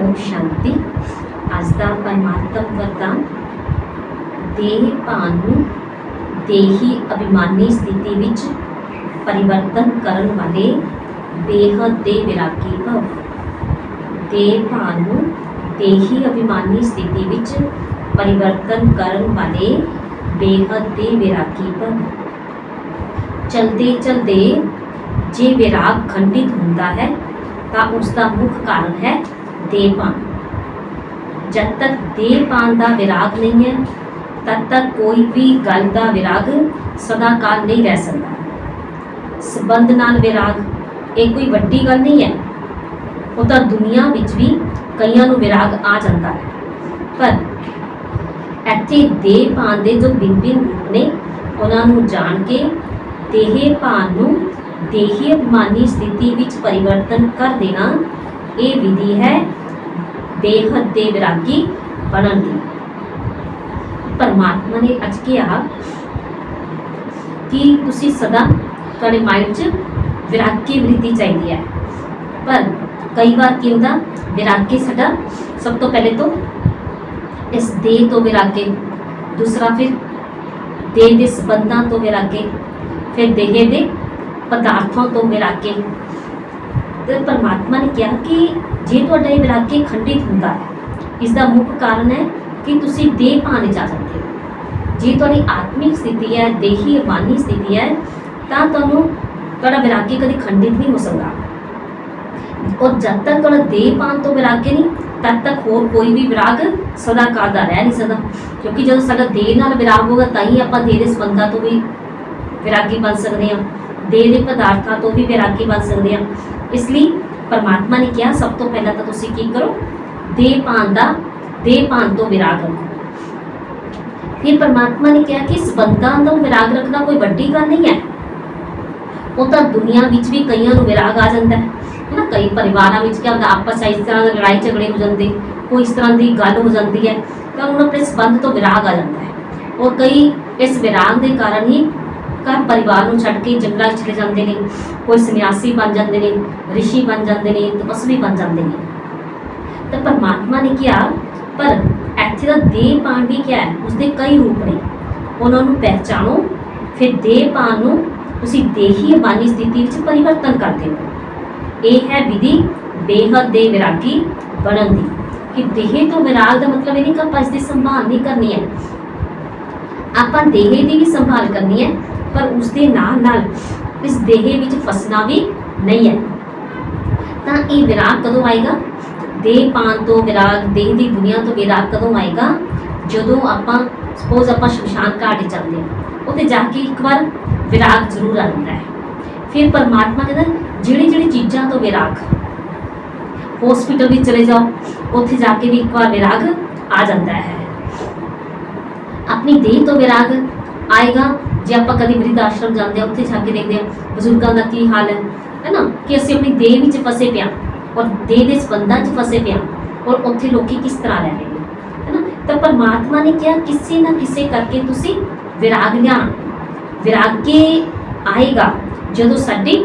ਓਮ ਸ਼ਾਂਤੀ ਅੱਜ ਦਾ ਪਰਮਾਤਮ ਵਰਦਾਨ ਦੇਹ ਭਾਨ ਨੂੰ ਦੇਹੀ ਅਭਿਮਾਨੀ ਸਥਿਤੀ ਵਿੱਚ ਪਰਿਵਰਤਨ ਕਰਨ ਵਾਲੇ ਬੇਹੱਦ ਦੇ ਵਿਰਾਗੀ ਭਵ ਦੇਹ ਭਾਨ ਨੂੰ ਦੇਹੀ ਅਭਿਮਾਨੀ ਸਥਿਤੀ ਵਿੱਚ ਪਰਿਵਰਤਨ ਕਰਨ ਵਾਲੇ ਬੇਹੱਦ ਦੇ ਵਿਰਾਗੀ ਭਵ ਚਲਦੇ ਚਲਦੇ ਜੇ ਵਿਰਾਗ ਖੰਡਿਤ ਹੁੰਦਾ ਹੈ ਤਾਂ ਉਸ ਦਾ ਮੁੱਖ ਕਾਰਨ ਹੈ ਦੇਹਪਾਨ ਜਦ ਤੱਕ ਦੇਹਪਾਨ ਦਾ ਵਿਰਾਗ ਨਹੀਂ ਹੈ, ਤਦ ਤੱਕ ਕੋਈ ਵੀ ਗੱਲ ਦਾ ਵਿਰਾਗ ਸਦਾ ਕਾਲ ਨਹੀਂ ਰਹਿ ਸਕਦਾ। ਸਬੰਧ ਨਾਲ ਵਿਰਾਗ, ਇਹ ਕੋਈ ਵੱਡੀ ਗੱਲ ਨਹੀਂ ਹੈ। ਉਹ ਤਾਂ ਦੁਨੀਆ ਵਿੱਚ ਵੀ ਕਈਆਂ ਨੂੰ ਵਿਰਾਗ ਆ ਜਾਂਦਾ ਹੈ। ਪਰ ਇੱਥੇ ਦੇਹਪਾਨ ਦੇ ਜੋ ਬਿਨ ਬਿਨ ਰੂਪ ਨੇ, ਉਹਨਾਂ ਨੂੰ ਜਾਣ ਕੇ ਦੇਹੇ ਭਾਨ ਨੂੰ ਦੇਹੀ ਅਭਿਮਾਨੀ ਸਥਿਤੀ ਵਿੱਚ ਪਰਿਵਰਤਨ ਕਰ ਦੇਣਾ ਇਹ ਵਿਧੀ ਹੈ ਬੇਹੱਦ ਦੇ ਵਿਰਾਗੀ ਬਣਨ ਦੀ ਪਰਮਾਤਮਾ ਨੇ ਅੱਜ ਕਿਹਾ ਕਿ ਤੁਸੀਂ ਸਦਾ ਤੁਹਾਡੇ ਮਾਈਂਡ 'ਚ ਵਿਰਾਗੀ ਵ੍ਰਿਤੀ ਚਾਹੀਦੀ ਹੈ ਪਰ ਕਈ ਵਾਰ ਕੀ ਹੁੰਦਾ ਵਿਰਾਗੀ ਸਾਡਾ ਸਭ ਤੋਂ ਪਹਿਲੇ ਤੋਂ ਇਸ ਦੇਹ ਤੋਂ ਵਿਰਾਗੇ ਦੂਸਰਾ ਫਿਰ ਦੇਹ ਦੇ ਸੰਬੰਧਾਂ ਤੋਂ ਵਿਰਾਗੇ ਫਿਰ ਦੇਹ ਦੇ ਪਦਾਰਥਾਂ ਤੋਂ ਵਿਰਾਗੇ ਤੇ ਪਰਮਾਤਮਾ ਨੇ ਕਿਹਾ ਕਿ ਜੇ ਤੁਹਾਡਾ ਇਹ ਵਿਰਾਗੇ ਖੰਡਿਤ ਹੁੰਦਾ ਹੈ ਇਸ ਦਾ ਮੁੱਖ ਕਾਰਨ ਹੈ ਕਿ ਤੁਸੀਂ ਦੇਹ ਪਾਣੇ ਜਾ ਸਕਦੇ। ਹੋ ਜੇ ਤੁਹਾਡੀ ਆਤਮਿਕ ਸਥਿਤੀ ਹੈ, ਦੇਹੀ ਅਮਾਨੀ ਸਥਿਤੀ ਹੈ, ਤਾਂ ਤੁਹਾਨੂੰ ਤੁਹਾਡਾ ਵਿਰਾਗੀ ਕਦੇ ਖੰਡਿਤ ਨਹੀਂ ਹੋ ਸਕਦਾ। ਔਰ ਜਦ ਤੱਕ ਤੁਹਾਡਾ ਦੇਹ ਪਾਣ ਤੋਂ ਵਿਰਾਗੇ ਨਹੀਂ, ਤਦ ਤੱਕ ਹੋਰ ਕੋਈ ਵੀ ਵਿਰਾਗ ਸਦਾ ਕਾਲ ਦਾ ਰਹਿ ਨਹੀਂ ਸਕਦਾ। ਕਿਉਂਕਿ ਜਦੋਂ ਸਾਡਾ ਦੇਹ ਨਾਲ ਵਿਰਾਗ ਹੋਗਾ ਤਾਂ ਹੀ ਆਪਾਂ ਦੇਹ ਦੇ ਸੰਬੰਧਾਂ ਤੋਂ ਵੀ ਵਿਰਾਗੀ ਬਣ ਸਕਦੇ ਹਾਂ। ਦੇਹ ਦੇ ਪਦਾਰਥਾਂ ਤੋਂ ਵੀ ਵਿਰਾਗੀ ਬਣ ਸਕਦੇ ਹਾਂ। ਇਸ ਲਈ ਪਰਮਾਤਮਾ ਨੇ ਕਿਹਾ, ਸਭ ਤੋਂ ਪਹਿਲਾਂ ਤਾਂ ਤੁਸੀਂ ਕੀ ਕਰੋ? ਦੇਹ ਪਾਣ ਦਾ, ਦੇਹ ਪਾਣ ਤੋਂ ਵਿਰਾਗ ਰੱਖੋ। ਫਿਰ ਪਰਮਾਤਮਾ ਨੇ ਕਿਹਾ ਕਿ ਸੰਬੰਧਾਂ ਤੋਂ ਵਿਰਾਗ ਰੱਖਣਾ ਕੋਈ ਵੱਡੀ ਗੱਲ ਨਹੀਂ ਹੈ। ਉਹ ਤਾਂ ਦੁਨੀਆ ਵਿੱਚ ਵੀ ਕਈਆਂ ਨੂੰ ਵਿਰਾਗ ਆ ਜਾਂਦਾ ਹੈ। ਹੈ ਨਾ ਕਈ ਪਰਿਵਾਰਾਂ ਵਿੱਚ ਕੀ ਹੁੰਦਾ, ਆਪਸ 'ਚ ਇਸ ਤਰ੍ਹਾਂ ਦੇ ਲੜਾਈ ਝਗੜੇ ਹੋ ਜਾਂਦੇ, ਕੋਈ ਇਸ ਤਰ੍ਹਾਂ ਦੀ ਗੱਲ ਹੋ ਜਾਂਦੀ ਹੈ, ਤਾਂ ਉਹਨਾਂ ਆਪਣੇ ਸੰਬੰਧ ਤੋਂ ਵਿਰਾਗ ਆ ਜਾਂਦਾ ਹੈ। ਔਰ ਕਈ ਇਸ ਵਿਰਾਗ ਦੇ ਕਾਰਨ ਹੀ ਘਰ ਪਰਿਵਾਰ ਨੂੰ ਛੱਡ ਕੇ ਜੰਗਲਾਂ 'ਚ ਚਲੇ ਜਾਂਦੇ ਨੇ, ਕੋਈ ਸੰਨਿਆਸੀ ਬਣ ਜਾਂਦੇ ਨੇ, ਰਿਸ਼ੀ ਬਣ ਜਾਂਦੇ ਨੇ ਤਪਸਵੀ ਬਣ ਜਾਂਦੇ ਨੇ। ਤਾਂ ਪਰਮਾਤਮਾ ਨੇ ਕਿਹਾ, ਪਰ ਇੱਥੇ ਦਾ ਦੇਹ ਪਾਣ ਵੀ ਕਿਹਾ ਉਸਦੇ ਕਈ ਰੂਪ ਨੇ। ਉਹਨਾਂ ਨੂੰ ਪਹਿਚਾਣੋ, ਫਿਰ ਦੇਹ ਪਾਣ ਨੂੰ ਤੁਸੀਂ ਦੇਹੀ ਬਾਨੀ ਸਥਿਤੀ ਵਿੱਚ ਪਰਿਵਰਤਨ ਕਰਦੇ ਹੋ। ਇਹ ਹੈ ਵਿਧੀ ਬੇਹੱਦ ਦੇ ਵਿਰਾਗੀ ਬਣਨ ਦੀ। ਕਿ ਦੇਹ ਤੋਂ ਵਿਰਾਗ ਦਾ ਮਤਲਬ ਇਹ ਨਹੀਂ ਕਿ ਆਪਾਂ ਇਸ ਦੀ ਸੰਭਾਲ ਨਹੀਂ ਕਰਨੀ ਹੈ। ਆਪਾਂ ਦੇਹ ਦੀ ਵੀ ਸੰਭਾਲ ਕਰਨੀ ਹੈ ਪਰ ਉਸ ਦੇ ਨਾਲ ਨਾਲ ਇਸ ਦੇਹ ਵਿੱਚ ਫਸਣਾ ਵੀ ਨਹੀਂ ਹੈ। ਤਾਂ ਇਹ ਵਿਰਾਗ ਕਦੋਂ ਆਏਗਾ? ਦੇਹ ਪਾਣ ਤੋਂ ਵਿਰਾਗ, ਦੇਹ ਦੀ ਦੁਨੀਆ ਤੋਂ ਵਿਰਾਗ ਕਦੋਂ ਆਏਗਾ? ਜਦੋਂ ਆਪਾਂ ਸਪੋਜ਼ ਆਪਾਂ ਸ਼ਮਸ਼ਾਨ ਘਾਟ ਜਾਂਦੇ ਹਾਂ, ਉੱਥੇ ਜਾ ਕੇ ਇੱਕ ਵਾਰ ਵਿਰਾਗ ਜ਼ਰੂਰ ਆਉਂਦਾ ਹੈ। ਫਿਰ ਪਰਮਾਤਮਾ ਕਹਿੰਦਾ ਜਿਹੜੀ ਜਿਹੜੀ ਚੀਜ਼ਾਂ ਤੋਂ ਵਿਰਾਗ ਹਸਪੀਟਲ ਵਿੱਚ ਚਲੇ ਜਾਓ, ਉੱਥੇ ਜਾ ਕੇ ਵੀ ਇੱਕ ਵਾਰ ਵਿਰਾਗ ਆ ਜਾਂਦਾ ਹੈ। ਆਪਣੀ ਦੇਹ ਤੋਂ ਵਿਰਾਗ ਆਏਗਾ ਜੇ ਆਪਾਂ ਕਦੀ ਬ੍ਰਿਧ ਆਸ਼ਰਮ ਜਾਂਦੇ ਆ, ਉੱਥੇ ਜਾ ਕੇ ਦੇਖਦੇ ਆ ਬਜ਼ੁਰਗਾਂ ਦਾ ਕੀ ਹਾਲ ਹੈ ਹੈ ਨਾ ਕਿ ਅਸੀਂ ਆਪਣੀ ਦੇਹ ਵਿੱਚ ਫਸੇ ਪਿਆ ਔਰ ਦੇਹ ਦੇ ਸੰਬੰਧਾਂ 'ਚ ਫਸੇ ਪਿਆ ਔਰ ਉੱਥੇ ਲੋਕੀ ਕਿਸ ਤਰ੍ਹਾਂ ਰਹਿ ਰਹੇ ਨੇ ਹੈ ਨਾ ਤਾਂ ਪਰਮਾਤਮਾ ਨੇ ਕਿਹਾ, ਕਿਸੇ ਨਾ ਕਿਸੇ ਕਰਕੇ ਤੁਸੀਂ ਵਿਰਾਗ ਲਿਆਣਾ ਵਿਰਾਗੇ ਆਏਗਾ ਜਦੋਂ ਸਾਡੀ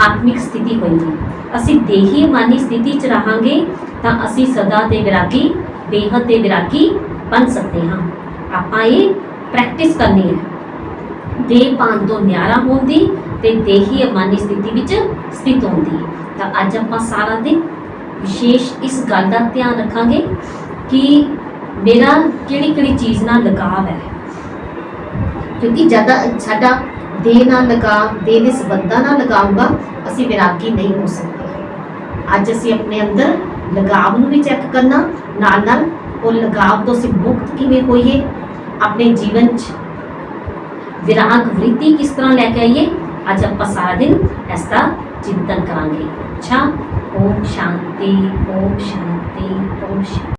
ਆਤਮਿਕ ਸਥਿਤੀ ਹੋਏਗੀ। ਅਸੀਂ ਦੇਹੀ ਮਾਨੀ ਸਥਿਤੀ 'ਚ ਰਹਾਂਗੇ ਤਾਂ ਅਸੀਂ ਸਦਾ ਦੇ ਵਿਰਾਗੀ ਬੇਹੱਦ ਦੇ ਵਿਰਾਗੀ ਬਣ ਸਕਦੇ ਹਾਂ। ਆਪਾਂ ਇਹ ਪ੍ਰੈਕਟਿਸ ਕਰਨੀ ਹੈ। ਦੇਹ ਪਾਨ ਤੋਂ ਨਿਆਰਾ ਹੋਣ ਦੀ ਤੇ ਦੇਹੀ ਅਮਾਨੀ ਸਥਿਤੀ ਵਿੱਚ ਸਥਿਤ ਹੁੰਦੀ। ਹੈ ਤਾਂ ਅੱਜ ਆਪਾਂ ਸਾਰਾ ਦਿਨ ਵਿਸ਼ੇਸ਼ ਇਸ ਗੱਲ ਦਾ ਧਿਆਨ ਰੱਖਾਂਗੇ ਕਿ ਮੇਰਾ ਕਿਹੜੀ ਕਿਹੜੀ ਚੀਜ਼ ਨਾਲ ਲਗਾਵ ਹੈ। ਕਿਉਂਕਿ ਜਦ ਸਾਡਾ ਦੇਹ ਨਾਲ ਲਗਾਵ, ਦੇਹ ਦੇ ਸੰਬੰਧਾਂ ਨਾਲ ਲਗਾਉਂਗਾ ਅਸੀਂ ਵਿਰਾਗੀ ਨਹੀਂ ਹੋ ਸਕਦੇ। ਅੱਜ ਅਸੀਂ ਆਪਣੇ ਅੰਦਰ ਲਗਾਵ ਨੂੰ ਵੀ ਚੈੱਕ ਕਰਨਾ ਨਾਲ ਨਾਲ ਉਹ ਲਗਾਵ ਤੋਂ ਅਸੀਂ ਮੁਕਤ ਕਿਵੇਂ ਹੋਈਏ? ਆਪਣੇ ਜੀਵਨ 'ਚ ਵਿਰਾਗ ਵ੍ਰਿਤੀ ਕਿਸ ਤਰ੍ਹਾਂ ਲੈ ਕੇ ਆਈਏ ਅੱਜ ਆਪਾਂ ਸਾਰਾ ਦਿਨ ਇਸ ਦਾ ਚਿੰਤਨ ਕਰਾਂਗੇ ਅੱਛਾ ਓਮ ਸ਼ਾਂਤੀ ਓਮ ਸ਼ਾਂਤੀ ਓਮ ਸ਼ਾਂਤੀ